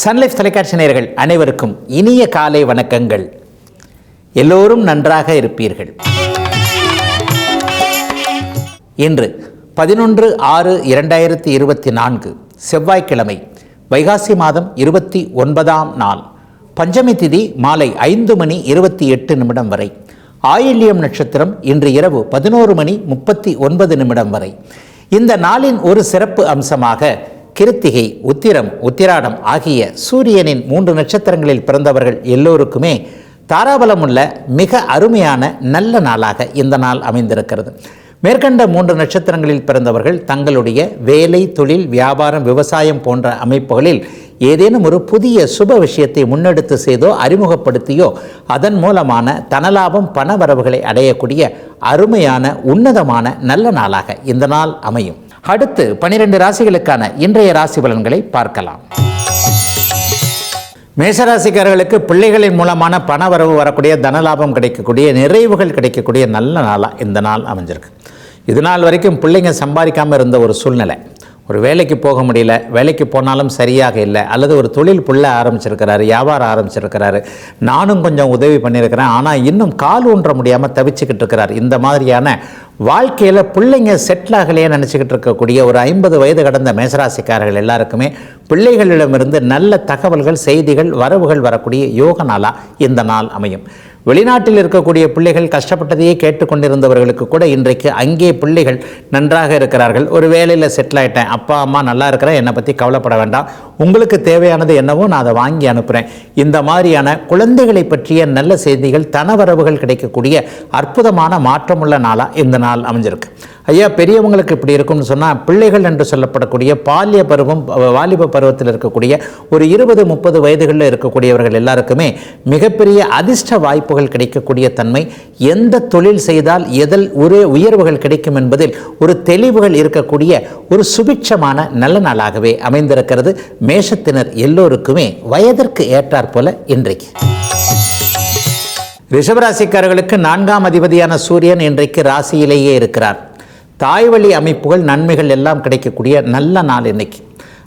Sun Life தொலைக்காட்சி நேயர்கள் அனைவருக்கும் இனிய காலை வணக்கங்கள். எல்லோரும் நன்றாக இருப்பீர்கள். இன்று பதினொன்று ஆறு இரண்டாயிரத்தி இருபத்தி நான்கு செவ்வாய்க்கிழமை வைகாசி மாதம் இருபத்தி ஒன்பதாம் நாள். பஞ்சமி திதி மாலை ஐந்து மணி இருபத்தி எட்டு நிமிடம் வரை. ஆயில்யம் நட்சத்திரம் இன்று இரவு பதினோரு மணி முப்பத்தி ஒன்பது நிமிடம் வரை. இந்த நாளின் ஒரு சிறப்பு அம்சமாக கிருத்திகை உத்திரம் உத்திராடம் ஆகிய சூரியனின் மூன்று நட்சத்திரங்களில் பிறந்தவர்கள் எல்லோருக்குமே தாராபலமுள்ள மிக அருமையான நல்ல நாளாக இந்த நாள் அமைந்திருக்கிறது. மேற்கண்ட மூன்று நட்சத்திரங்களில் பிறந்தவர்கள் தங்களுடைய வேலை தொழில் வியாபாரம் விவசாயம் போன்ற அமைப்புகளில் ஏதேனும் ஒரு புதிய சுப விஷயத்தை முன்னெடுத்து செய்தோ அறிமுகப்படுத்தியோ அதன் மூலமான தனலாபம் பண வரவுகளை அடையக்கூடிய அருமையான உன்னதமான நல்ல நாளாக இந்த நாள் அமையும். அடுத்து பனிரெண்டு ராசிகளுக்கான இன்றைய ராசி பலன்களை பார்க்கலாம். மேஷராசிக்காரர்களுக்கு பிள்ளைகளின் மூலமான பண வரவு வரக்கூடிய தனலாபம் கிடைக்கக்கூடிய நிறைவுகள் கிடைக்கக்கூடிய நல்ல நாளாக இந்த நாள் அமைஞ்சிருக்கு. இது நாள் வரைக்கும் பிள்ளைங்க சம்பாதிக்காமல் இருந்த ஒரு சூழ்நிலை. ஒரு வேலைக்கு போக முடியல வேலைக்கு போனாலும் சரியாக இல்லை அல்லது ஒரு தொழில் புள்ள ஆரம்பிச்சிருக்கிறாரு வியாபாரம் ஆரம்பிச்சிருக்கிறாரு. நானும் கொஞ்சம் உதவி பண்ணியிருக்கிறேன் ஆனால் இன்னும் கால் ஊன்ற முடியாமல் தவிச்சுக்கிட்டு இருக்கிறார். இந்த மாதிரியான வாழ்க்கையில் பிள்ளைங்க செட்டில் ஆகலையே நினச்சிக்கிட்டு இருக்கக்கூடிய ஒரு ஐம்பது வயது கடந்த மேசராசிக்காரர்கள் எல்லாருக்குமே பிள்ளைகளிடமிருந்து நல்ல தகவல்கள் செய்திகள் வரவுகள் வரக்கூடிய யோக நாளாக இந்த நாள் அமையும். வெளிநாட்டில் இருக்கக்கூடிய பிள்ளைகள் கஷ்டப்பட்டதையே கேட்டுக்கொண்டிருந்தவர்களுக்கு கூட இன்றைக்கு அங்கே பிள்ளைகள் நன்றாக இருக்கிறார்கள். ஒரு வேலையில் செட்டில் ஆகிட்டேன் அப்பா அம்மா நல்லா இருக்கிறேன் என்னை பற்றி கவலைப்பட வேண்டாம். உங்களுக்கு தேவையானது என்னவோ நான் அதை வாங்கி அனுப்புகிறேன் இந்த மாதிரியான குழந்தைகளை பற்றிய நல்ல செய்திகள் தனவரவுகள் கிடைக்கக்கூடிய அற்புதமான மாற்றமுள்ள நாளாக இந்த நாள் அமைஞ்சிருக்கு. ஐயா பெரியவங்களுக்கு இப்படி இருக்கும்னு சொன்னால் பிள்ளைகள் என்று சொல்லப்படக்கூடிய பால்ய பருவம் வாலிப பருவத்தில் இருக்கக்கூடிய ஒரு இருபது முப்பது வயதுகளில் இருக்கக்கூடியவர்கள் எல்லாருக்குமே மிகப்பெரிய அதிர்ஷ்ட வாய்ப்பு வாய்ப்புகள் கிடைக்கக்கூடிய தன்மை எந்த தொழில் செய்தால் எதில் ஒரே உயர்வுகள் கிடைக்கும் என்பதில் ஒரு தெளிவுகள் இருக்கக்கூடிய ஒரு சுபிட்சமான நல்ல நாளாகவே அமைந்திருக்கிறது. மேஷத்தினர் எல்லோருக்குமே வயதிற்கு ஏற்றாற்போல இன்றைக்கு. ரிஷபராசிக்காரர்களுக்கு நான்காம் அதிபதியான சூரியன் இன்றைக்கு ராசியிலேயே இருக்கிறார். தாய்வழி அமைப்புகள் நன்மைகள் எல்லாம் கிடைக்கக்கூடிய நல்ல நாள் இன்னைக்கு.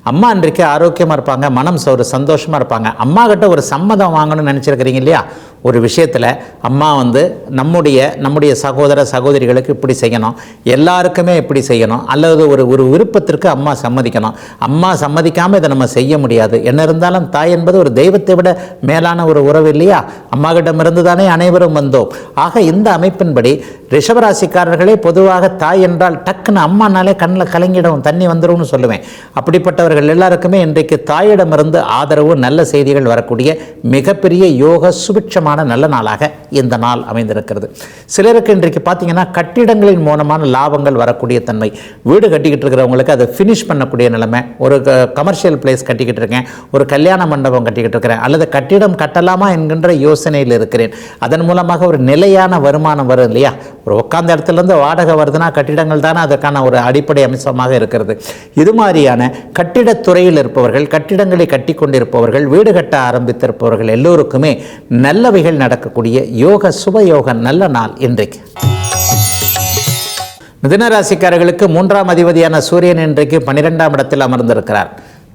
அம்மா இன்றைக்கு ஆரோக்கியமாக இருப்பாங்க மனம் ஒரு சந்தோஷமாக இருப்பாங்க. அம்மா கிட்ட ஒரு சம்மதம் வாங்கணும்னு நினச்சிருக்கிறீங்க இல்லையா? ஒரு விஷயத்தில் அம்மா வந்து நம்முடைய நம்முடைய சகோதர சகோதரிகளுக்கு இப்படி செய்யணும். எல்லாருக்குமே இப்படி செய்யணும். அல்லது ஒரு ஒரு விருப்பத்திற்கு அம்மா சம்மதிக்கணும். அம்மா சம்மதிக்காமல் இதை நம்ம செய்ய முடியாது. என்ன இருந்தாலும் தாய் என்பது ஒரு தெய்வத்தை விட மேலான ஒரு உறவு இல்லையா? அம்மாவிடமிருந்து தானே அனைவரும் வந்தோம். ஆக இந்த அமைப்பின்படி ரிஷபராசிக்காரர்களே பொதுவாக தாய் என்றால் டக்குன்னு அம்மானாலே கண்ணில் கலங்கிடும் தண்ணி வந்துடும்னு சொல்லுவேன். அப்படிப்பட்டவர்கள் எல்லாருக்குமே இன்றைக்கு தாயிடமிருந்து ஆதரவு நல்ல செய்திகள் வரக்கூடிய மிகப்பெரிய யோக சுபிட்சமான நல்ல நாளாக இந்த நாள் அமைந்திருக்கிறது. சிலருக்கு இன்றைக்கு பார்த்தீங்கன்னா கட்டிடங்களின் மூலமான லாபங்கள் வரக்கூடிய தன்மை. வீடு கட்டிக்கிட்டு இருக்கிறவங்களுக்கு அதை ஃபினிஷ் பண்ணக்கூடிய நிலைமை. ஒரு கமர்ஷியல் பிளேஸ் கட்டிக்கிட்டு இருக்கேன். ஒரு கல்யாண மண்டபம் கட்டிக்கிட்டு இருக்கிறேன். அல்லது கட்டிடம் கட்டலாமா என்கின்ற யோசனையில் இருக்கிறேன். அதன் மூலமாக ஒரு நிலையான வருமானம் வரும் இல்லையா? ஒரு உட்காந்த இடத்துலேருந்து வாடகை வருதுன்னா கட்டிடங்கள் தானே அதற்கான ஒரு அடிப்படை அம்சமாக இருக்கிறது. இது மாதிரியான கட்டிடத்துறையில் இருப்பவர்கள் கட்டிடங்களை கட்டி கொண்டிருப்பவர்கள் வீடு கட்ட ஆரம்பித்திருப்பவர்கள் எல்லோருக்குமே நல்லவைகள் நடக்கக்கூடிய யோக சுபயோக நல்ல நாள் இன்றைக்கு. மிதனராசிக்காரர்களுக்கு மூன்றாம் அதிபதியான சூரியன் இன்றைக்கு பன்னிரெண்டாம் இடத்தில் அமர்ந்திருக்கிறார்.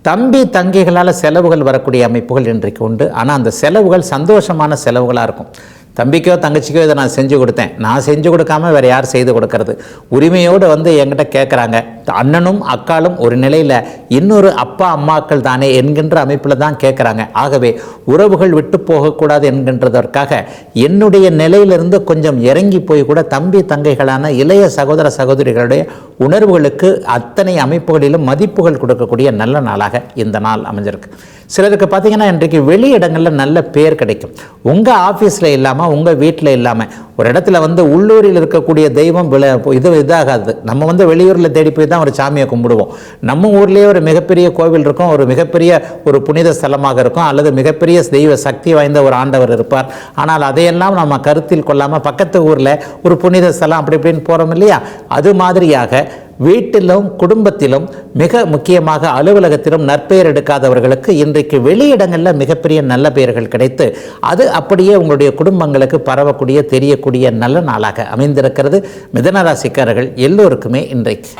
தம்பி தங்கிகளால் செலவுகள் வரக்கூடிய அமைப்புகள் இன்றைக்கு உண்டு. ஆனால் அந்த செலவுகள் சந்தோஷமான செலவுகளாக இருக்கும். தம்பிக்கோ தங்கச்சிக்கோ இதை நான் செஞ்சு கொடுத்தேன். நான் செஞ்சு கொடுக்காம வேறு யார் செய்து கொடுக்கறது? உரிமையோடு வந்து என்கிட்ட கேட்குறாங்க அண்ணனும் அக்காலும் ஒரு நிலையில் இன்னொரு அப்பா அம்மாக்கள் தானே என்கின்ற அமைப்பில் தான் கேட்குறாங்க ஆகவே உறவுகள் விட்டு போகக்கூடாது என்கின்றதற்காக என்னுடைய நிலையிலிருந்து கொஞ்சம் இறங்கி போய் கூட தம்பி தங்கைகளான இளைய சகோதர சகோதரிகளுடைய உணர்வுகளுக்கு அத்தனை அமைப்புகளிலும் மதிப்புகள் கொடுக்கக்கூடிய நல்ல நாளாக இந்த நாள் அமைஞ்சிருக்கு. சிலருக்கு பார்த்தீங்கன்னா இன்றைக்கு வெளி இடங்களில் நல்ல பேர் கிடைக்கும். உங்கள் ஆஃபீஸில் இல்லாமல் உங்கள் வீட்டில் இல்லாமல் ஒரு இடத்துல வந்து உள்ளூரில் இருக்கக்கூடிய தெய்வம் வில இது இதாகாது. நம்ம வந்து வெளியூரில் தேடி போய் தான் ஒரு சாமியை கும்பிடுவோம். நம்ம ஊர்லேயே ஒரு மிகப்பெரிய கோவில் இருக்கும் ஒரு மிகப்பெரிய ஒரு புனித ஸ்தலமாக இருக்கும் அல்லது மிகப்பெரிய தெய்வ சக்தி வாய்ந்த ஒரு ஆண்டவர் இருப்பார். ஆனால் அதையெல்லாம் நம்ம கருத்தில் கொள்ளாமல் பக்கத்து ஊரில் ஒரு புனித ஸ்தலம் அப்படி இப்படின்னு போகிறோம் இல்லையா? அது மாதிரியாக வீட்டிலும் குடும்பத்திலும் மிக முக்கியமாக அலுவலகத்திலும் நற்பெயர் எடுக்காதவர்களுக்கு இன்றைக்கு வெளியிடங்களில் மிகப்பெரிய நல்ல பெயர்கள் கிடைத்து அது அப்படியே உங்களுடைய குடும்பங்களுக்கு பரவக்கூடிய தெரியக்கூடிய நல்ல நாளாக அமைந்திருக்கிறது. மிதனராசிக்காரர்கள் எல்லோருக்குமே இன்றைக்கு.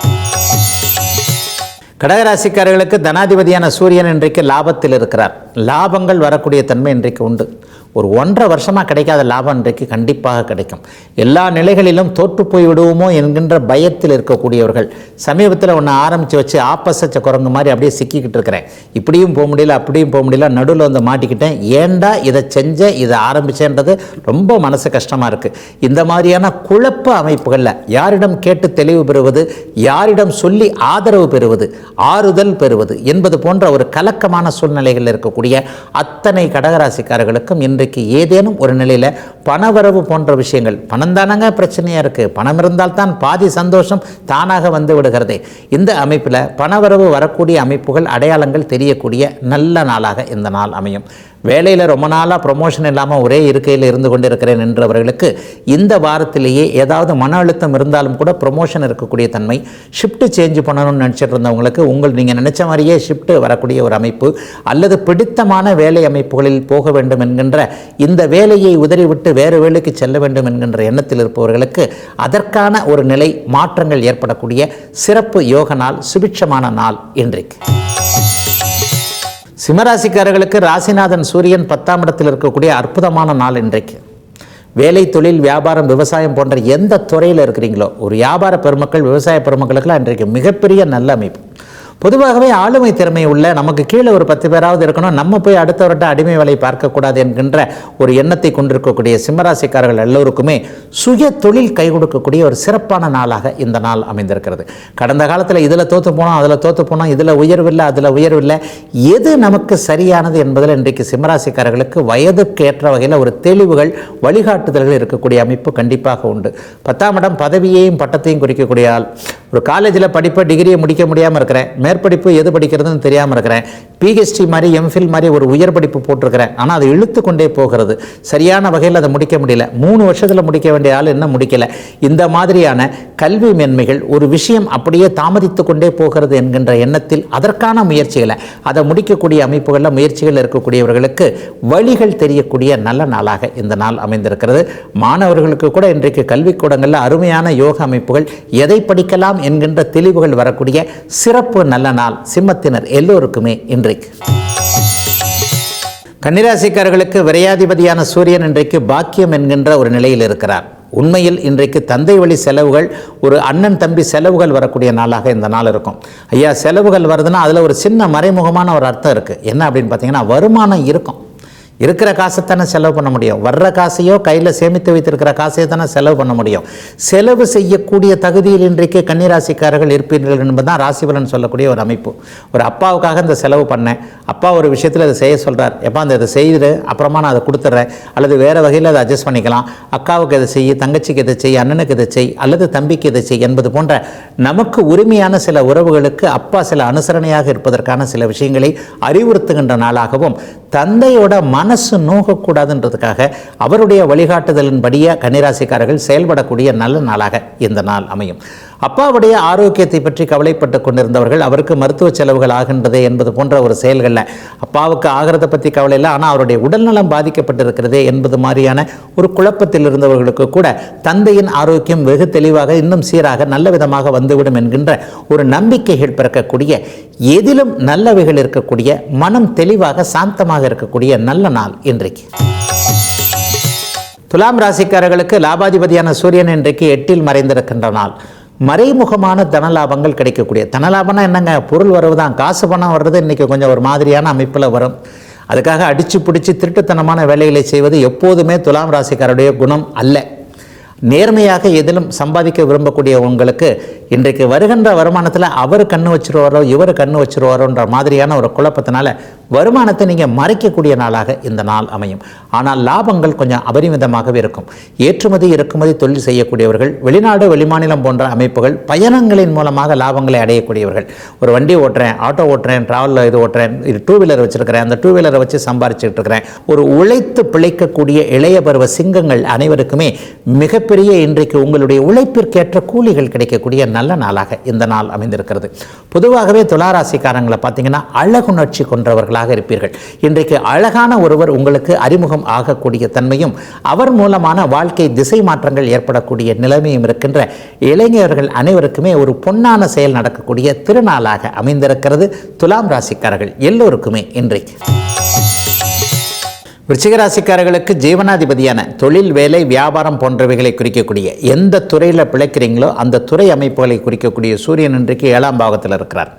கடகராசிக்காரர்களுக்கு தனாதிபதியான சூரியன் இன்றைக்கு லாபத்தில் இருக்கிறார். லாபங்கள் வரக்கூடிய தன்மை இன்றைக்கு உண்டு. ஒரு ஒன்றரை வருஷமாக கிடைக்காத லாபம் இன்றைக்கு கண்டிப்பாக கிடைக்கும். எல்லா நிலைகளிலும் தோற்று போய் விடுவோமோ என்கின்ற பயத்தில் இருக்கக்கூடியவர்கள் சமீபத்தில் ஒன்று ஆரம்பித்து வச்சு ஆப்பசச்ச குரங்கு மாதிரி அப்படியே சிக்கிக்கிட்டு இருக்கிறேன். இப்படியும் போக முடியல அப்படியும் போக முடியல நடுவில் வந்து மாட்டிக்கிட்டேன். ஏன்டா இதை செஞ்சேன் இதை ஆரம்பிச்சேன்றது ரொம்ப மனசு கஷ்டமாக இருக்குது இந்த மாதிரியான குழப்ப அமைப்புகளில் யாரிடம் கேட்டு தெளிவு பெறுவது யாரிடம் சொல்லி ஆதரவு பெறுவது ஆறுதல் பெறுவது என்பது போன்ற ஒரு கலக்கமான சூழ்நிலைகளில் இருக்கக்கூடிய அத்தனை கடகராசிக்காரர்களுக்கும் இன்று இன்றைக்கு ஏதேனும் ஒரு நிலையில் பணவரவு போன்ற விஷயங்கள் பணம் தானங்க பிரச்சனையாக இருக்குது பணம் இருந்தால் தான் பாதி சந்தோஷம் தானாக வந்து விடுகிறதே. இந்த அமைப்பில் பணவரவு வரக்கூடிய அமைப்புகள் அடையாளங்கள் தெரியக்கூடிய நல்ல நாளாக இந்த நாள் அமையும். வேலையில் ரொம்ப நாளாக ப்ரொமோஷன் இல்லாமல் ஒரே இருக்கையில் இருந்து கொண்டிருக்கிறேன் என்றவர்களுக்கு இந்த வாரத்திலேயே ஏதாவது மன அழுத்தம் இருந்தாலும் கூட ப்ரொமோஷன் இருக்கக்கூடிய தன்மை ஷிஃப்ட்டு சேஞ்ச் பண்ணணும்னு நினச்சிட்டு இருந்தவங்களுக்கு உங்கள் நீங்கள் நினச்ச மாதிரியே ஷிஃப்ட் வரக்கூடிய ஒரு அமைப்பு அல்லது பிடித்தமான வேலை அமைப்புகளில் போக வேண்டும் என்கின்ற இந்த வேலையை உதறிவிட்டு வேறு வேலைக்கு செல்ல வேண்டும் என்கின்ற எண்ணத்தில் இருப்பவர்களுக்கு அதற்கான ஒரு நிலை மாற்றங்கள் ஏற்படக்கூடிய சிறப்பு யோக நாள் சுபிட்சமான நாள் இன்றைக்கு. சிம்மராசிக்காரர்களுக்கு ராசிநாதன் சூரியன் பத்தாம் இடத்தில் இருக்கக்கூடிய அற்புதமான நாள் இன்றைக்கு. வேலை தொழில் வியாபாரம் விவசாயம் போன்ற எந்த துறையில் இருக்கிறீங்களோ ஒரு வியாபார பெருமக்கள் விவசாய பெருமக்களுக்கெல்லாம் இன்றைக்கு மிகப்பெரிய நல்ல அமைப்பு. பொதுவாகவே ஆளுமை திறமை உள்ள நமக்கு கீழே ஒரு பத்து பேராவது இருக்கணும். நம்ம போய் அடுத்தவர்கிட்ட அடிமை வேலை பார்க்கக்கூடாது என்கின்ற ஒரு எண்ணத்தை கொண்டிருக்கக்கூடிய சிம்மராசிக்காரர்கள் எல்லோருக்குமே சுய தொழில் கை கொடுக்கக்கூடிய ஒரு சிறப்பான நாளாக இந்த நாள் அமைந்திருக்கிறது. கடந்த காலத்தில் இதில் தோற்று போனோம் அதில் தோற்று போனோம் இதில் உயர்வில்லை அதில் உயர்வில்லை எது நமக்கு சரியானது என்பதில் இன்றைக்கு சிம்மராசிக்காரர்களுக்கு வயதுக்கு ஏற்ற வகையில் ஒரு தெளிவுகள் வழிகாட்டுதல்கள் இருக்கக்கூடிய அமைப்பு கண்டிப்பாக உண்டு. பத்தாம் இடம் பதவியையும் பட்டத்தையும் குறிக்கக்கூடிய ஆள். ஒரு காலேஜில் படிப்பை டிகிரியை முடிக்க முடியாமல் இருக்கிறேன். மேற்படிப்பு எது படிக்கிறதுன்னு தெரியாமல் இருக்கிறேன். பிஹெச்டி மாதிரி எம்ஃபில் மாதிரி ஒரு உயர் படிப்பு போட்டிருக்கிறேன். ஆனால் அது இழுத்து கொண்டே போகிறது. சரியான வகையில் அதை முடிக்க முடியல. மூணு வருஷத்தில் முடிக்க வேண்டிய ஆள் என்ன முடிக்கல. இந்த மாதிரியான கல்வி மேன்மைகள் ஒரு விஷயம் அப்படியே தாமதித்து கொண்டே போகிறது என்கின்ற எண்ணத்தில் அதற்கான முயற்சிகளை அதை முடிக்கக்கூடிய அமைப்புகளில் முயற்சிகள் இருக்கக்கூடியவர்களுக்கு வழிகள் தெரியக்கூடிய நல்ல நாளாக இந்த நாள் அமைந்திருக்கிறது. மாணவர்களுக்கு கூட இன்றைக்கு கல்விக்கூடங்களில் அருமையான யோக அமைப்புகள் எதை படிக்கலாம் என்கின்ற தெளிவுகள் வரக்கூடிய சிறப்பு நல்ல நாள் சிம்மத்தினர் எல்லோருக்குமே இன்றைக்கு. கன்னிராசிக்காரர்களுக்கு விரையாதிபதியான சூரியன் இன்றைக்கு பாக்கியம் என்கின்ற ஒரு நிலையில் இருக்கிறார். உண்மையில் இன்றைக்கு தந்தை வழி செலவுகள் ஒரு அண்ணன் தம்பி செலவுகள் வரக்கூடிய நாளாக இந்த நாள் இருக்கும். ஐயா செலவுகள் வருதுன்னா அதில் ஒரு சின்ன மறைமுகமான ஒரு அர்த்தம் இருக்குது என்ன அப்படின்னு பார்த்தீங்கன்னா வருமானம் இருக்கும். இருக்கிற காசை தானே செலவு பண்ண முடியும். வர்ற காசையோ கையில் சேமித்து வைத்திருக்கிற காசையோ தானே செலவு பண்ண முடியும். செலவு செய்யக்கூடிய தகுதியில் இன்றைக்கு கன்னிராசிக்காரர்கள் இருப்பீர்கள் என்பதுதான் ராசிபலன் சொல்லக்கூடிய ஒரு அமைப்பு. ஒரு அப்பாவுக்காக இந்த செலவு பண்ணேன். அப்பா ஒரு விஷயத்தில் அதை செய்ய சொல்கிறார் எப்போ அந்த இதை செய்து அப்புறமா நான் அதை கொடுத்துட்றேன் அல்லது வேறு வகையில் அதை அட்ஜஸ்ட் பண்ணிக்கலாம். அக்காவுக்கு இதை செய் தங்கச்சிக்கு இதை செய் அண்ணனுக்கு இதை செய் அல்லது தம்பிக்கு இதை செய் என்பது போன்ற நமக்கு உரிமையான சில உறவுகளுக்கு அப்பா சில அனுசரணையாக இருப்பதற்கான சில விஷயங்களை அறிவுறுத்துகின்ற நாளாகவும் தந்தையோட மனசு நோகக்கூடாதுன்றதுக்காக அவருடைய வழிகாட்டுதலின்படியே கன்னிராசிக்காரர்கள் செயல்படக்கூடிய நல்ல நாளாக இந்த நாள் அமையும். அப்பாவுடைய ஆரோக்கியத்தை பற்றி கவலைப்பட்டு கொண்டிருந்தவர்கள் அவருக்கு மருத்துவ செலவுகள் ஆகின்றதே என்பது போன்ற ஒரு செயல்களில் அப்பாவுக்கு ஆகிறத பற்றி கவலை இல்லை ஆனால் அவருடைய உடல்நலம் பாதிக்கப்பட்டிருக்கிறதே என்பது மாதிரியான ஒரு குழப்பத்தில் இருந்தவர்களுக்கு கூட தந்தையின் ஆரோக்கியம் வெகு தெளிவாக இன்னும் சீராக நல்ல விதமாக வந்துவிடும் என்கின்ற ஒரு நம்பிக்கைகள் பிறக்கக்கூடிய எதிலும் நல்லவைகள் இருக்கக்கூடிய மனம் தெளிவாக சாந்தமாக இருக்கக்கூடிய நல்ல நாள் இன்றைக்கு. துலாம் ராசிக்காரர்களுக்கு லாபாதிபதியான சூரியன் இன்றைக்கு எட்டில் மறைந்திருக்கின்ற நாள். மறைமுகமான தனலாபங்கள் கிடைக்கக்கூடிய தனலாபம்னா என்னங்க? பொருள் வரவு தான் காசு பணம் வர்றது இன்றைக்கி கொஞ்சம் ஒரு மாதிரியான அமைப்பில் வரும். அதுக்காக அடித்து பிடிச்சி திருட்டுத்தனமான வேலைகளை செய்வது எப்போதுமே துலாம் ராசிக்காரருடைய குணம் அல்ல. நேர்மையாக எதிலும் சம்பாதிக்க விரும்பக்கூடிய உங்களுக்கு இன்றைக்கு வருகின்ற வருமானத்தில் அவர் கண்ணு வச்சிருவாரோ இவர் கண்ணு வச்சிருவாரோன்ற மாதிரியான ஒரு குழப்பத்தினால வருமானத்தை நீங்கள் மறைக்கக்கூடிய நாளாக இந்த நாள் அமையும். ஆனால் லாபங்கள் கொஞ்சம் அபரிமிதமாகவே இருக்கும். ஏற்றுமதி இறக்குமதி தொழில் செய்யக்கூடியவர்கள் வெளிநாடு வெளிமாநிலம் போன்ற அமைப்புகள் பயணங்களின் மூலமாக லாபங்களை அடையக்கூடியவர்கள். ஒரு வண்டி ஓட்டுறேன் ஆட்டோ ஓட்டுறேன் ட்ராவலில் இது ஓட்டுறேன் இது டூ வீலர் வச்சுருக்கிறேன் அந்த டூ வீலரை வச்சு சம்பாரிச்சுட்டு இருக்கிறேன். ஒரு உழைத்து பிழைக்கக்கூடிய இளைய பருவ சிங்கங்கள் அனைவருக்குமே மிகப்பெரிய இன்றைக்கு உங்களுடைய உழைப்பிற்கேற்ற கூலிகள் கிடைக்கக்கூடிய நல்ல நாளாக இந்த நாள் அமைந்திருக்கிறது. பொதுவாகவே துளாராசிக்காரங்களை பார்த்தீங்கன்னா அழகுணர்ச்சி கொண்டவர்களாக இருப்பீர்கள். இன்றைக்கு அழகான ஒருவர் உங்களுக்கு அறிமுகம் ஆகக்கூடிய தன்மையும் அவர் மூலமான வாழ்க்கை திசை மாற்றங்கள் ஏற்படக்கூடிய நிலைமையும் இருக்கின்ற இளைஞர்கள் அனைவருக்குமே ஒரு பொன்னான செயல் நடக்கக்கூடிய திருநாளாக அமைந்திருக்கிறது துலாம் ராசிக்காரர்கள் எல்லோருக்குமே இன்றைக்கு. விருச்சிகராசிக்காரர்களுக்கு ஜீவனாதிபதியான தொழில் வேலை வியாபாரம் போன்றவைகளை குறிக்கக்கூடிய எந்த துறையில் பிழைக்கிறீங்களோ அந்த துறை அமைப்புகளை குறிக்கக்கூடிய சூரியன் இன்றைக்கு ஏழாம் பாகத்தில் இருக்கிறார்.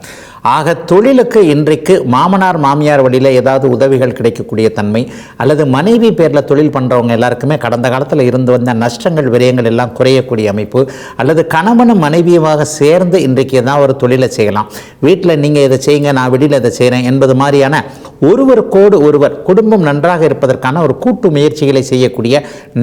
ஆக தொழிலுக்கு இன்றைக்கு மாமனார் மாமியார் வழியில் ஏதாவது உதவிகள் கிடைக்கக்கூடிய தன்மை அல்லது மனைவி பேரில் தொழில் பண்ணுறவங்க எல்லாருக்குமே கடந்த காலத்தில் இருந்து வந்த நஷ்டங்கள் விரயங்கள் எல்லாம் குறையக்கூடிய அமைப்பு அல்லது கணவனும் மனைவியுமாக சேர்ந்து இன்றைக்கு ஏதாவது ஒரு தொழிலை செய்யலாம். வீட்டில் நீங்கள் இதை செய்யுங்க நான் வெளியில் இதை செய்கிறேன் என்பது மாதிரியான ஒருவருக்கோடு ஒருவர் குடும்பம் நன்றாக இருப்பதற்கான ஒரு கூட்டு முயற்சிகளை செய்யக்கூடிய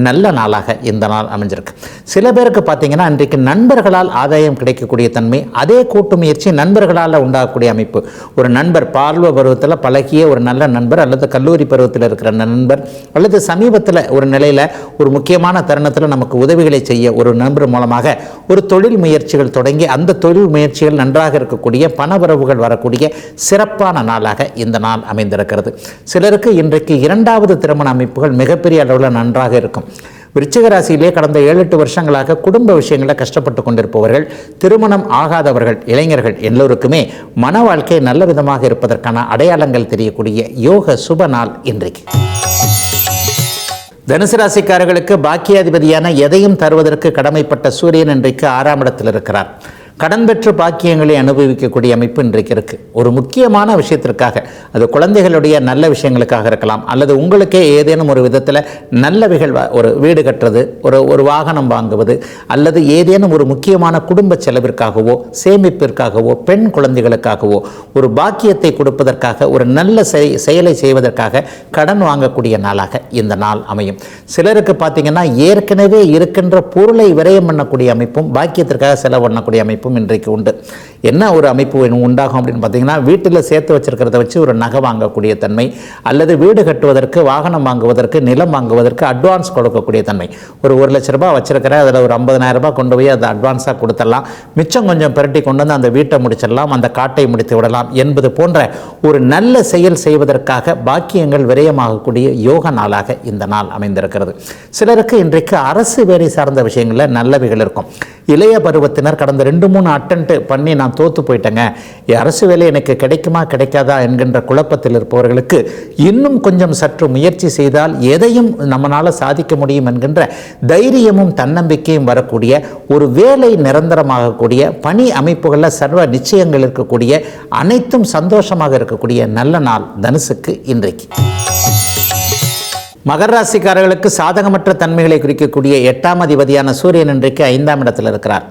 நல்ல நாளாக இந்த நாள் அமைஞ்சிருக்கு. சில பேருக்கு பார்த்தீங்கன்னா இன்றைக்கு நண்பர்களால் ஆதாயம் கிடைக்கக்கூடிய தன்மை அதே கூட்டு முயற்சி நண்பர்களால் உண்டாகும் உண்டாகக்கூடிய அமைப்பு. ஒரு நண்பர் பார்வ பருவத்தில் பழகிய ஒரு நல்ல நண்பர் அல்லது கல்லூரி பருவத்தில் இருக்கிற நண்பர் அல்லது சமீபத்தில் ஒரு நிலையில் ஒரு முக்கியமான தருணத்தில் நமக்கு உதவிகளை செய்ய ஒரு நண்பர் மூலமாக ஒரு தொழில் முயற்சிகள் தொடங்கி அந்த தொழில் முயற்சிகள் நன்றாக இருக்கக்கூடிய பணவரவுகள் வரக்கூடிய சிறப்பான நாளாக இந்த நாள் அமைந்திருக்கிறது. சிலருக்கு இன்றைக்கு இரண்டாவது திருமண அமைப்புகள் மிகப்பெரிய அளவில் நன்றாக இருக்கும். விருச்சிக ராசியிலே கடந்த ஏழு எட்டு வருஷங்களாக குடும்ப விஷயங்களில் கஷ்டப்பட்டு கொண்டிருப்பவர்கள் திருமணம் ஆகாதவர்கள் இளைஞர்கள் எல்லோருக்குமே மன வாழ்க்கை நல்ல விதமாக இருப்பதற்கான அடையாளங்கள் தெரியக்கூடிய யோக சுப நாள் இன்றைக்கு. தனுசு ராசிக்காரர்களுக்கு பாக்கியாதிபதியான எதையும் தருவதற்கு கடமைப்பட்ட சூரியன் இன்றைக்கு ஆறாம் இடத்தில் இருக்கிறார் கடன் பெற்று பாக்கியங்களை அனுபவிக்கக்கூடிய அமைப்பு இன்றைக்கு இருக்குது ஒரு முக்கியமான விஷயத்திற்காக அது குழந்தைகளுடைய நல்ல விஷயங்களுக்காக இருக்கலாம் அல்லது உங்களுக்கே ஏதேனும் ஒரு விதத்தில் நல்லவைகள் ஒரு வீடு கட்டுறது ஒரு ஒரு வாகனம் வாங்குவது அல்லது ஏதேனும் ஒரு முக்கியமான குடும்ப செலவிற்காகவோ சேமிப்பிற்காகவோ பெண் குழந்தைகளுக்காகவோ ஒரு பாக்கியத்தை கொடுப்பதற்காக ஒரு நல்ல செய்- செயலை செய்வதற்காக கடன் வாங்கக்கூடிய நாளாக இந்த நாள் அமையும். சிலருக்கு பார்த்தீங்கன்னா ஏற்கனவே இருக்கின்ற பொருளை விரயம் பண்ணக்கூடிய அமைப்பும் பாக்கியத்திற்காக செலவு பண்ணக்கூடிய அமைப்பும் அமைப்பும் இன்றைக்கு உண்டு. என்ன ஒரு அமைப்பு உண்டாகும் அப்படின்னு பார்த்தீங்கன்னா வீட்டில் சேர்த்து வச்சுருக்கிறத வச்சு ஒரு நகை வாங்கக்கூடிய தன்மை அல்லது வீடு கட்டுவதற்கு வாகனம் வாங்குவதற்கு நிலம் வாங்குவதற்கு அட்வான்ஸ் கொடுக்கக்கூடிய தன்மை. ஒரு ஒரு லட்ச ரூபாய் வச்சுருக்கிற அதில் ஒரு 50000 ரூபாய் கொண்டு போய் அதை அட்வான்ஸாக கொடுத்துடலாம். மிச்சம் கொஞ்சம் பிரட்டி கொண்டு வந்து அந்த வீட்டை முடிச்சிடலாம் அந்த காட்டை முடித்து விடலாம் என்பது போன்ற ஒரு நல்ல செயல் செய்வதற்காக பாக்கியங்கள் விரயமாகக்கூடிய யோக நாளாக இந்த நாள் அமைந்திருக்கிறது. சிலருக்கு இன்றைக்கு அரசு வேலை சார்ந்த விஷயங்களில் நல்லவைகள் இருக்கும். இளைய பருவத்தினர் கடந்த ரெண்டு மூணு அட்டன்ட்டு பண்ணி நான் தோத்து போயிட்டேங்க. அரசு வேலை எனக்கு கிடைக்குமா கிடைக்காதா? என்கின்ற குழப்பத்தில் இருப்பவர்களுக்கு இன்னும் கொஞ்சம் சற்று முயற்சி செய்தால் எதையும் நம்மளால் சாதிக்க முடியும் என்கின்ற தைரியமும் தன்னம்பிக்கையும் வரக்கூடிய ஒரு வேலை நிரந்தரமாகக்கூடிய பணி அமைப்புகளில் சர்வ நிச்சயங்கள் இருக்கக்கூடிய அனைத்தும் சந்தோஷமாக இருக்கக்கூடிய நல்ல நாள் தனுசுக்கு இன்றைக்கு. மகர ராசிக்காரர்களுக்கு சாதகமற்ற தன்மைகளை குறிக்கக்கூடிய எட்டாம் அதிபதியான சூரியன் இன்றைக்கு ஐந்தாம் இடத்தில் இருக்கிறார்.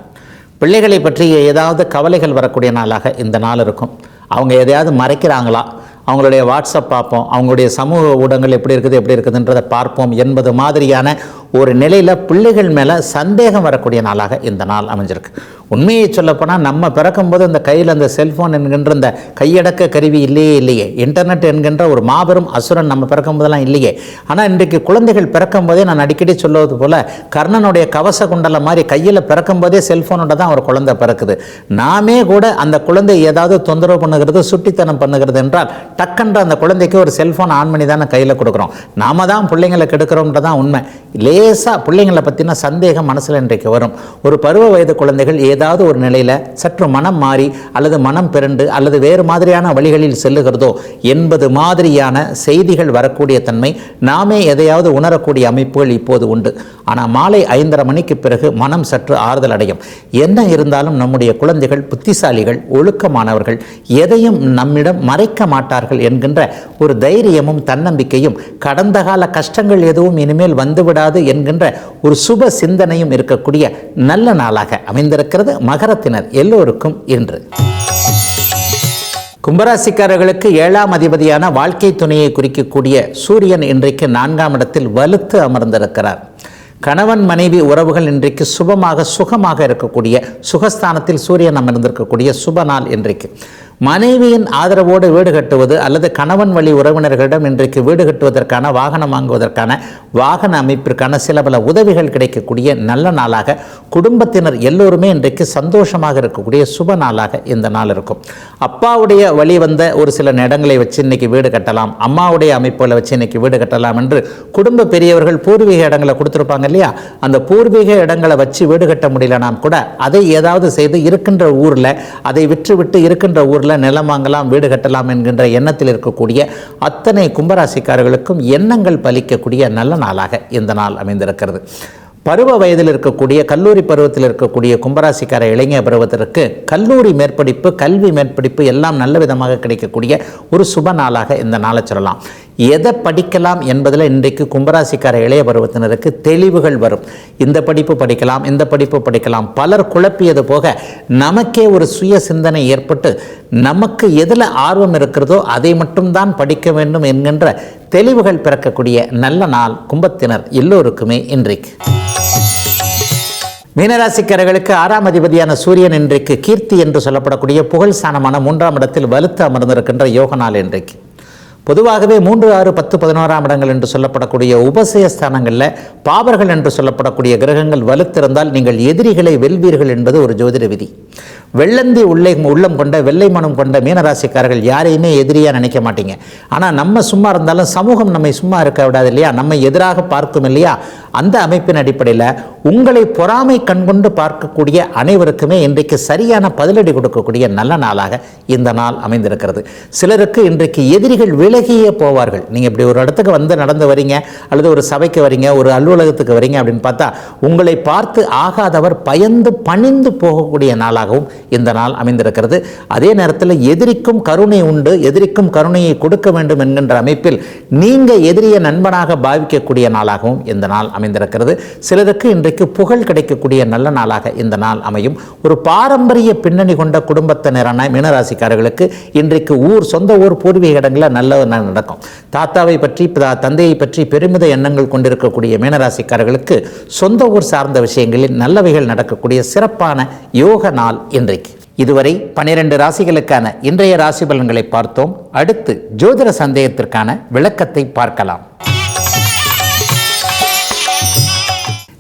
பிள்ளைகளை பற்றி ஏதாவது கவலைகள் வரக்கூடிய நாளாக இந்த நாள் இருக்கும். அவங்க எதையாவது மறைக்கிறாங்களா? அவங்களுடைய வாட்ஸ்அப் பார்ப்போம். அவங்களுடைய சமூக ஊடகங்கள் எப்படி இருக்குது எப்படி இருக்குதுன்றதை பார்ப்போம் என்பது மாதிரியான ஒரு நிலையில் பிள்ளைகள் மேலே சந்தேகம் வரக்கூடிய நாளாக இந்த நாள் அமைஞ்சிருக்கு. உண்மையை சொல்லப்போனால் நம்ம பிறக்கும்போது அந்த கையில் அந்த செல்ஃபோன் என்கின்ற இந்த கையடக்க கருவி இல்லையே இல்லையே. இன்டர்நெட் என்கின்ற ஒரு மாபெரும் அசுரன் நம்ம பிறக்கும் போதெல்லாம் இல்லையே. ஆனால் இன்றைக்கு குழந்தைகள் பிறக்கும்போதே நான் அடிக்கடி சொல்லுவது போல் கர்ணனுடைய கவச குண்டல மாதிரி கையில் பிறக்கும் போதே செல்ஃபோனோட தான் ஒரு குழந்தை பிறக்குது. நாமே கூட அந்த குழந்தை ஏதாவது தொந்தரவு பண்ணுகிறது சுட்டித்தனம் பண்ணுகிறது என்றால் டக்குன்ற அந்த குழந்தைக்கு ஒரு செல்ஃபோன் ஆன் பண்ணி தானே கையில் கொடுக்குறோம். நாம தான் பிள்ளைங்களை கெடுக்கிறோம்ன்றதான் உண்மை. லேசாக பிள்ளைங்களை பற்றின சந்தேகம் மனசில் இன்றைக்கு வரும். ஒரு பருவ வயது குழந்தைகள் ஏதாவது ஒரு நிலையில் சற்று மனம் மாறி அல்லது மனம் பிறண்டு அல்லது வேறு மாதிரியான வழிகளில் செல்லுகிறதோ என்பது மாதிரியான செய்திகள் வரக்கூடிய தன்மை நாமே எதையாவது உணரக்கூடிய அமைப்புகள் இப்போது உண்டு. ஆனால் மாலை ஐந்தரை மணிக்கு பிறகு மனம் சற்று ஆறுதல் அடையும். என்ன இருந்தாலும் நம்முடைய குழந்தைகள் புத்திசாலிகள் ஒழுக்கமானவர்கள் எதையும் நம்மிடம் மறைக்க மாட்டார்கள் என்கின்ற ஒரு தைரியமும் தன்னம்பிக்கையும் கடந்த கால கஷ்டங்கள் எதுவும் இனிமேல் வந்துவிடாது என்கின்ற ஒரு சுப சிந்தனையும் இருக்கக்கூடிய நல்ல நாளாக அமைந்திருக்கிறது. மகரத்தினர் எல்லோருக்கும் இன்று. கும்பராசிக்காரர்களுக்கு ஏழாம் அதிபதியான வாழ்க்கை துணையை குறிக்கக்கூடிய சூரியன் இன்றைக்கு நான்காம் இடத்தில் வலுத்து அமர்ந்திருக்கிறார். கணவன் மனைவி உறவுகள் இன்றைக்கு சுபமாக சுகமாக இருக்கக்கூடிய சுகஸ்தானத்தில் சூரியன் அமர்ந்திருக்கக்கூடிய சுப நாள் இன்றைக்கு. மனைவியின் ஆதரவோடு வீடு கட்டுவது அல்லது கணவன் வழி உறவினர்களிடம் இன்றைக்கு வீடு கட்டுவதற்கான வாகனம் வாங்குவதற்கான வாகன அமைப்பிற்கான சில பல உதவிகள் கிடைக்கக்கூடிய நல்ல நாளாக குடும்பத்தினர் எல்லோருமே இன்றைக்கு சந்தோஷமாக இருக்கக்கூடிய சுப நாளாக இந்த நாள் இருக்கும். அப்பாவுடைய வழி வந்த ஒரு சில இடங்களை வச்சு இன்னைக்கு வீடு கட்டலாம். அம்மாவுடைய அமைப்புகளை வச்சு இன்னைக்கு வீடு கட்டலாம் என்று குடும்ப பெரியவர்கள் பூர்வீக இடங்களை கொடுத்துருப்பாங்க இல்லையா? அந்த பூர்வீக இடங்களை வச்சு வீடு கட்ட முடியலனாம் கூட அதை ஏதாவது செய்து இருக்கின்ற ஊரில் அதை விற்று விட்டு இருக்கின்ற ஊரில் நிலம் வாங்கலாம் வீடு கட்டலாம் என்கின்ற எண்ணத்தில் இருக்கக்கூடிய அத்தனை கும்பராசிக்காரர்களுக்கும் எண்ணங்கள் பலிக்கக்கூடிய நல்ல நாளாக இந்த நாள் அமைந்திருக்கிறது. பருவ வயதில் இருக்கக்கூடிய கல்லூரி பருவத்தில் இருக்கக்கூடிய கும்பராசிக்கார இளைஞர் பருவத்திற்கு கல்லூரி மேற்படிப்பு கல்வி மேற்படிப்பு எல்லாம் நல்ல விதமாக கிடைக்கக்கூடிய ஒரு சுப நாளாக இந்த நாளை சொல்லலாம். எதை படிக்கலாம் என்பதில் இன்றைக்கு கும்பராசிக்கார இளைய பருவத்தினருக்கு தெளிவுகள் வரும். இந்த படிப்பு படிக்கலாம் இந்த படிப்பு படிக்கலாம். பலர் குழப்பியது போக நமக்கே ஒரு சுய சிந்தனை ஏற்பட்டு நமக்கு எதில் ஆர்வம் இருக்கிறதோ அதை மட்டும்தான் படிக்க வேண்டும் என்கின்ற தெளிவுகள் பிறக்கக்கூடிய நல்ல நாள் கும்பத்தினர் எல்லோருக்குமே இன்றைக்கு. மீனராசிக்காரர்களுக்கு ஆறாம் அதிபதியான சூரியன் இன்றைக்கு கீர்த்தி என்று சொல்லப்படக்கூடிய புகழ் ஸ்தானமான மூன்றாம் இடத்தில் வலுத்து அமர்ந்திருக்கின்ற யோக நாள் இன்றைக்கு. பொதுவாகவே மூன்று ஆறு பத்து பதினோராம் இடங்கள் என்று சொல்லப்படக்கூடிய உபசய ஸ்தானங்களில் பாவர்கள் என்று சொல்லப்படக்கூடிய கிரகங்கள் வலுத்திருந்தால் நீங்கள் எதிரிகளை வெல்வீர்கள் என்பது ஒரு ஜோதிட விதி. வெள்ளந்தி உள்ளே உள்ளம் கொண்ட வெள்ளை மனம் கொண்ட மீனராசிக்காரர்கள் யாரையுமே எதிரியாக நினைக்க மாட்டீங்க. ஆனால் நம்ம சும்மா இருந்தாலும் சமூகம் நம்மை சும்மா இருக்க விடாது இல்லையா? நம்மை எதிராக பார்க்கும் இல்லையா? அந்த அமைப்பின் அடிப்படையில் உங்களை பொறாமை கண்கொண்டு பார்க்கக்கூடிய அனைவருக்குமே இன்றைக்கு சரியான பதிலடி கொடுக்கக்கூடிய நல்ல நாளாக இந்த நாள் அமைந்திருக்கிறது. சிலருக்கு இன்றைக்கு எதிரிகள் விலகியே போவார்கள். நீங்கள் இப்படி ஒரு இடத்துக்கு வந்து நடந்து வரீங்க அல்லது ஒரு சபைக்கு வரீங்க ஒரு அலுவலகத்துக்கு வரீங்க அப்படின்னு பார்த்தா உங்களை பார்த்து ஆகாதவர் பயந்து பணிந்து போகக்கூடிய நாளாகவும் இந்த நாள் அமைந்திருக்கிறது. அதே நேரத்தில் எதிரிக்கும் கருணை உண்டு எதிரிக்கும் கருணையை கொடுக்க வேண்டும் என்கின்ற அமைப்பில் நீங்கள் எதிரியை நண்பனாக பாவிக்கக்கூடிய நாளாகவும் இந்த நாள் அமைந்திருக்கிறது. சிலருக்கு இன்றைக்கு புகழ் கிடைக்கக்கூடிய நல்ல நாளாக இந்த நாள் அமையும். ஒரு பாரம்பரிய பின்னணி கொண்ட குடும்பத்தினரான மீனராசிக்காரர்களுக்கு இன்றைக்கு ஊர் சொந்த ஊர் பூர்வீக இடங்களில் நல்ல என்ன நடக்கும். தாத்தாவை பற்றி தா- தந்தையை பற்றி பெருமித எண்ணங்கள் கொண்டிருக்கக்கூடிய மீனராசிக்காரர்களுக்கு சொந்த ஊர் சார்ந்த விஷயங்களில் நல்லவைகள் நடக்கக்கூடிய சிறப்பான யோக நாள் இன்றைக்கு. இதுவரை பனிரெண்டு ராசிகளுக்கான இன்றைய ராசி பலன்களை பார்த்தோம். அடுத்து ஜோதிட சந்தேகத்திற்கான விளக்கத்தை பார்க்கலாம்.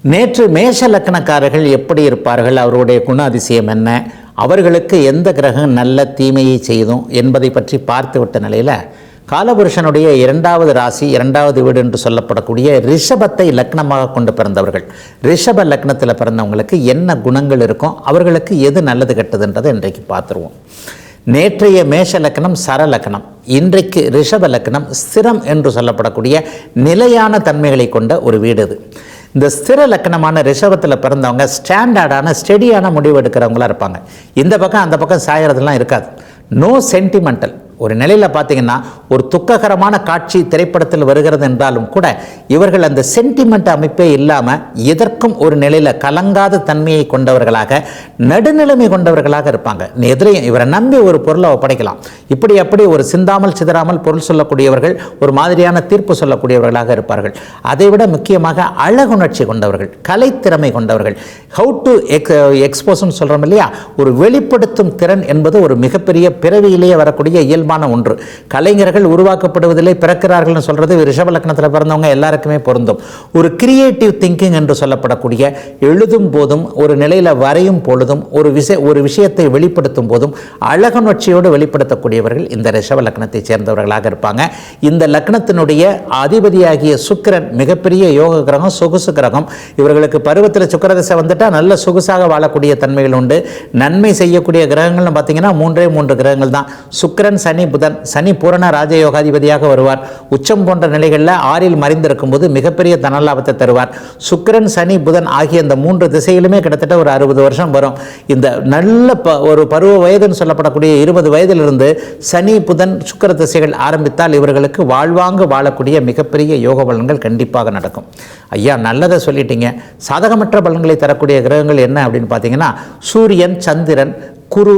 நேற்று மேஷ லக்னக்காரர்கள் எப்படி இருப்பார்கள்? அவருடைய குணாதிசயம் என்ன? அவர்களுக்கு எந்த கிரகம் நல்ல தீமையை செய்தும் என்பதை பற்றி பார்த்துவிட்ட நிலையில் காலபுருஷனுடைய இரண்டாவது ராசி இரண்டாவது வீடு என்று சொல்லப்படக்கூடிய ரிஷபத்தை லக்னமாக கொண்டு பிறந்தவர்கள். ரிஷப லக்னத்தில் பிறந்தவங்களுக்கு என்ன குணங்கள் இருக்கும் அவர்களுக்கு எது நல்லது கெட்டதுன்றதை இன்றைக்கு பார்த்துருவோம். நேற்றைய மேஷ லக்னம் சர இன்றைக்கு ரிஷப லக்னம் ஸ்திரம் என்று சொல்லப்படக்கூடிய நிலையான தன்மைகளை கொண்ட ஒரு வீடு இது. இந்த ஸ்திர லக்கணமான ரிஷபத்தில் பிறந்தவங்க ஸ்டாண்டர்டான ஸ்டெடியான முடிவு எடுக்கிறவங்களா இருப்பாங்க. இந்த பக்கம் அந்த பக்கம் சாயறதுலாம் இருக்காது. No sentimental. ஒரு நிலையில் பார்த்தீங்கன்னா ஒரு துக்ககரமான காட்சி திரைப்படத்தில் வருகிறது என்றாலும் கூட இவர்கள் அந்த சென்டிமெண்ட் அமைப்பே இல்லாமல் எதற்கும் ஒரு நிலையில் கலங்காத தன்மையை கொண்டவர்களாக நடுநிலைமை கொண்டவர்களாக இருப்பாங்க. எதிரையும் இவரை நம்பி ஒரு பொருளை ஒப்படைக்கலாம் இப்படி அப்படி ஒரு சிந்தாமல் சிதறாமல் பொருள் சொல்லக்கூடியவர்கள் ஒரு மாதிரியான தீர்ப்பு சொல்லக்கூடியவர்களாக இருப்பார்கள். அதைவிட முக்கியமாக அழகுணர்ச்சி கொண்டவர்கள் கலைத்திறமை கொண்டவர்கள். ஹவு டு எக்ஸ் எக்ஸ்போஸ்ன்னு சொல்கிறோம் இல்லையா? ஒரு வெளிப்படுத்தும் திறன் என்பது ஒரு மிகப்பெரிய பிறவியிலேயே வரக்கூடிய இயல்பான ஒன்று. கலைஞர்கள் உருவாக்கப்படுவதில்லை பிறக்கிறார்கள்னு சொல்கிறது ரிஷப லக்னத்தில் பிறந்தவங்க எல்லாருக்குமே பொருந்தும். ஒரு கிரியேட்டிவ் திங்கிங் என்று சொல்லப்படக்கூடிய எழுதும் போதும் ஒரு நிலையில் வரையும் பொழுதும் ஒரு விஷய ஒரு விஷயத்தை வெளிப்படுத்தும் போதும் அழகுணர்ச்சியோடு வெளிப்படுத்தக்கூடியவர்கள் இந்த ரிஷப லக்னத்தை சேர்ந்தவர்களாக இருப்பாங்க. இந்த லக்னத்தினுடைய அதிபதியாகிய சுக்கிரன் மிகப்பெரிய யோக கிரகம் சொகுசு கிரகம். இவர்களுக்கு பருவத்தில் சுக்கரதசை வந்துட்டால் நல்ல சொகுசாக வாழக்கூடிய தன்மைகள் உண்டு. நன்மை செய்யக்கூடிய கிரகங்கள்னு பார்த்தீங்கன்னா மூன்றே மூன்று கிரகங்கள் தான். சுக்கிரன் சனி சனி புதன் சனி பூரண ராஜயோகாதிபதியாக வருவார். உச்சம் போன்ற நிலைகளில் ஆறில் மறைந்திருக்கும் போது மிகப்பெரிய தனலாபத்தை தருவார். சுக்கிரன் சனி புதன் ஆகிய இந்த மூன்று திசையிலுமே கிட்டத்தட்ட ஒரு அறுபது வருஷம் வரும். இந்த நல்ல ப ஒரு பருவ வயதுன்னு சொல்லப்படக்கூடிய இருபது வயதிலிருந்து சனி புதன் சுக்கிர திசைகள் ஆரம்பித்தால் இவர்களுக்கு வாழ்வாங்கு வாழக்கூடிய மிகப்பெரிய யோக பலன்கள் கண்டிப்பாக நடக்கும். ஐயா நல்லதை சொல்லிட்டீங்க. சாதகமற்ற பலன்களை தரக்கூடிய கிரகங்கள் என்ன அப்படின்னு பார்த்தீங்கன்னா சூரியன் சந்திரன் குரு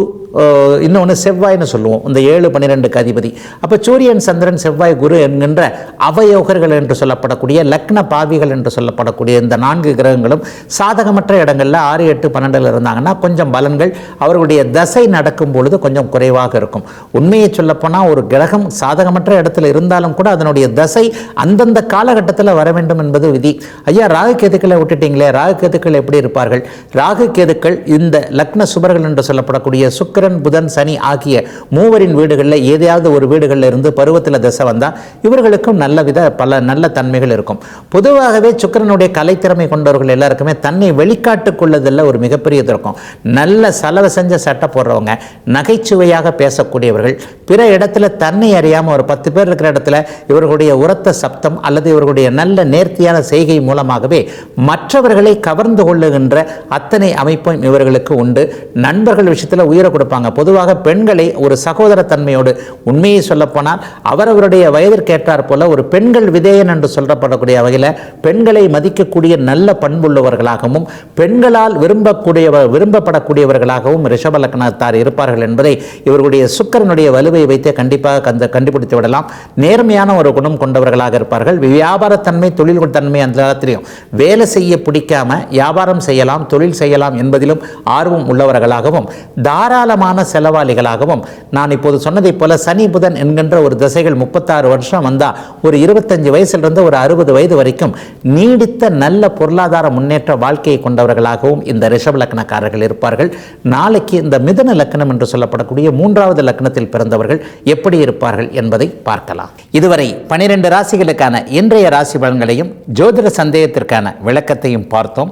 இன்னொன்று செவ்வாய்னு சொல்லுவோம். இந்த ஏழு பன்னிரெண்டுக்கு அதிபதி அப்போ சூரியன் சந்திரன் செவ்வாய் குரு என்கின்ற அவயோகர்கள் என்று சொல்லப்படக்கூடிய லக்ன பாவிகள் என்று சொல்லப்படக்கூடிய இந்த நான்கு கிரகங்களும் சாதகமற்ற இடங்களில் ஆறு எட்டு பன்னெண்டில் இருந்தாங்கன்னா கொஞ்சம் பலன்கள் அவர்களுடைய தசை நடக்கும் பொழுது கொஞ்சம் குறைவாக இருக்கும். உண்மையை சொல்லப்போனால் ஒரு கிரகம் சாதகமற்ற இடத்துல இருந்தாலும் கூட அதனுடைய தசை அந்தந்த காலகட்டத்தில் வர வேண்டும் என்பது விதி. ஐயா ராகு கேதுக்களை விட்டுட்டீங்களே ராகு கேதுக்கள் எப்படி இருப்பார்கள்? ராகு கேதுக்கள் இந்த லக்ன சுபர்கள் என்று சொல்லப்படக்கூடிய சுக்கிரன் புதன் சனி ஆகிய மூவரின் வீடுகளில் ஏதையாவது ஒரு வீடுகளில் இருந்து பருவத்தில் தசை வந்தால் இவர்களுக்கும் நல்ல வித பல நல்ல தன்மைகள் இருக்கும். பொதுவாகவே சுக்கிரனுடைய கலைத்திறமை கொண்டவர்கள் எல்லாருக்குமே தன்னை வெளிக்காட்டுக்கொள்ளதில் ஒரு மிகப்பெரிய இருக்கும். நல்ல செலவு செஞ்ச சட்டை போடுறவங்க நகைச்சுவையாக பேசக்கூடியவர்கள் பிற இடத்துல தன்னை அறியாமல் ஒரு பத்து பேர் இருக்கிற இடத்துல இவர்களுடைய உரத்த சப்தம் அல்லது இவர்களுடைய நல்ல நேர்த்தியான செய்கை மூலமாகவே மற்றவர்களை கவர்ந்து கொள்ளுகின்ற அத்தனை அமைப்பும் இவர்களுக்கு உண்டு. நண்பர்கள் விஷயத்தில் உயிரை கொடுப்பாங்க. பொதுவாக பெண்களை ஒரு சகோதர தன்மையோடு உண்மையை சொல்லப்போனால் அவரவருடைய வயதிற்கேற்றார் போல ஒரு பெண்கள் விதேயன் என்று சொல்லப்படக்கூடிய வகையில் பெண்களை மதிக்கக்கூடிய நல்ல பண்புள்ளவர்களாகவும் பெண்களால் விரும்பக்கூடிய விரும்பப்படக்கூடியவர்களாகவும் ரிஷப லக்னத்தார் இருப்பார்கள் என்பதை இவர்களுடைய சுக்கரனுடைய வலுவை வைத்தே கண்டிப்பாக கந்த கண்டுபிடித்து விடலாம். நேர்மையான ஒரு குணம் கொண்டவர்களாக இருப்பார்கள். வியாபாரத்தன்மை தொழில் தன்மை அந்த காலத்திலையும் வேலை செய்ய பிடிக்காம வியாபாரம் செய்யலாம் தொழில் செய்யலாம் என்பதிலும் ஆர்வம் உள்ளவர்களாகவும் தாராளமான செலவாளிகளாகவும் நான் இப்போது சொன்னதைப் போல சனி புதன் என்கின்ற ஒரு திசைகள் முப்பத்தாறு வருஷம் வந்தால் ஒரு இருபத்தஞ்சு வயசுலேருந்து ஒரு அறுபது வயது வரைக்கும் நீடித்த நல்ல பொருளாதார முன்னேற்ற வாழ்க்கையை கொண்டவர்களாகவும் இந்த ரிஷப லக்னக்காரர்கள் இருப்பார்கள். நாளைக்கு இந்த மிதன லக்னம் என்று சொல்லப்படக்கூடிய மூன்றாவது லக்னத்தில் பிறந்தவர்கள் எப்படி இருப்பார்கள் என்பதை பார்க்கலாம். இதுவரை பனிரெண்டு ராசிகளுக்கான இன்றைய ராசி பலன்களையும் ஜோதிட சந்தேகத்திற்கான விளக்கத்தையும் பார்த்தோம்.